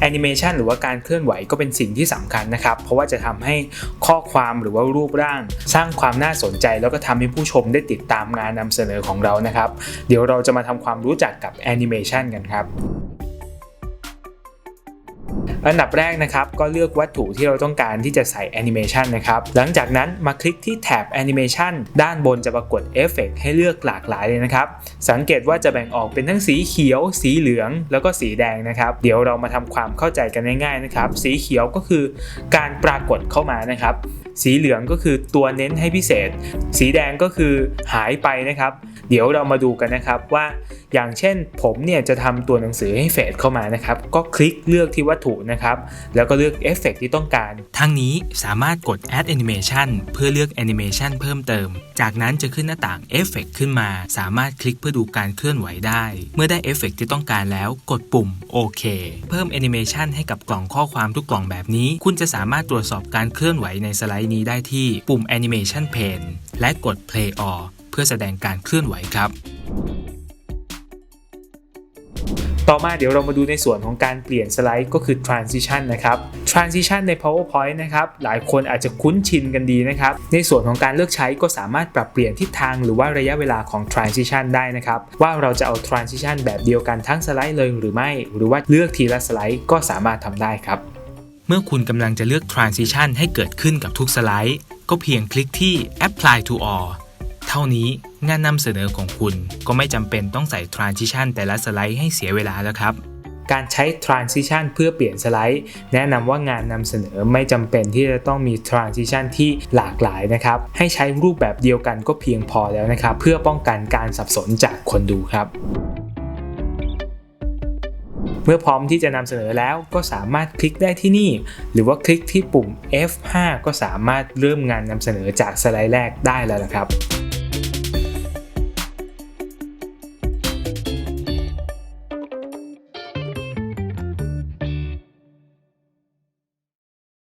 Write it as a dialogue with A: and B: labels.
A: แอนิเมชันหรือว่าการเคลื่อนไหวก็เป็นสิ่งที่สำคัญนะครับ เพราะว่าจะทำให้ข้อความหรือว่ารูปร่าง สร้างความน่าสนใจ แล้วก็ทำให้ผู้ชมได้ติดตามงานนำเสนอของเรานะครับ เดี๋ยวเราจะมาทำความรู้จักกับแอนิเมชันกันครับ อันดับแรกนะครับก็เลือกวัตถุที่เราต้องการที่จะใส่แอนิเมชันนะครับหลังจากนั้นมาคลิกที่แท็บแอนิเมชันด้านบนจะปรากฏเอฟเฟกให้เลือกหลากหลายเลยนะครับ สังเกตว่าจะแบ่งออกเป็นทั้งสีเขียว สีเหลือง แล้วก็สีแดงนะครับ เดี๋ยวเรามาทำความเข้าใจกันง่ายๆนะครับ สีเขียวก็คือการปรากฏเข้ามานะครับ สีเหลืองก็คือตัวเน้นให้พิเศษ สีแดงก็คือหายไปนะครับ เดี๋ยวเรามาดูกันนะครับว่า อย่างเช่น ผมเนี่ยจะทำตัวหนังสือให้เฟดเข้ามานะครับ ก็คลิกเลือกที่วัตถุนะครับ แล้วก็เลือกเอฟเฟกที่ต้องการ
B: ทั้งนี้สามารถกด Add Animation เพื่อเลือก Animation เพิ่มเติม จากนั้นจะขึ้นหน้าต่าง Effect ขึ้นมา สามารถคลิกเพื่อดูการเคลื่อนไหวได้ เมื่อได้เอฟเฟกที่ต้องการแล้วกดปุ่มโอเคเพิ่ม Animation ให้กับกล่องข้อความทุกกล่องแบบนี้ คุณจะสามารถตรวจสอบการเคลื่อนไหวในสไลด์นี้ได้ที่ปุ่ม Animation Pane และกด Play All เพื่อแสดงการเคลื่อนไหวครับ
A: ต่อมาเดี๋ยวเรามาดูในส่วนของการเปลี่ยนสไลด์ก็คือ transition นะครับ transition ใน powerpoint นะครับหลายคนอาจจะคุ้นชินกันดีนะครับ ในส่วนของการเลือกใช้ก็สามารถปรับเปลี่ยนทิศทางหรือว่าระยะเวลาของ transition ได้นะครับ ว่าเราจะเอา transition แบบเดียวกันทั้งสไลด์เลยหรือไม่ หรือว่าเลือกทีละสไลด์ก็สามารถทำได้ครับ
B: เมื่อคุณกำลังจะเลือก transition ให้เกิดขึ้นกับทุกสไลด์ ก็เพียงคลิกที่ apply to all เท่านี้ งานนำเสนอของคุณก็ไม่จำเป็นต้องใส่ transition แต่ละสไลด์ให้เสียเวลาแล้วครับ
A: การใช้ transition เพื่อเปลี่ยนสไลด์ แนะนำว่างานนำเสนอไม่จำเป็นที่จะต้องมี transition ที่หลากหลายนะครับ ให้ใช้รูปแบบเดียวกันก็เพียงพอแล้วนะครับ เพื่อป้องกันการสับสนจากคนดูครับเมื่อพร้อมที่จะนำเสนอแล้วก็สามารถคลิกได้ที่นี่ หรือว่าคลิกที่ปุ่ม F5 ก็สามารถเริ่มงานนำเสนอจากสไลด์แรกได้แล้วนะครับ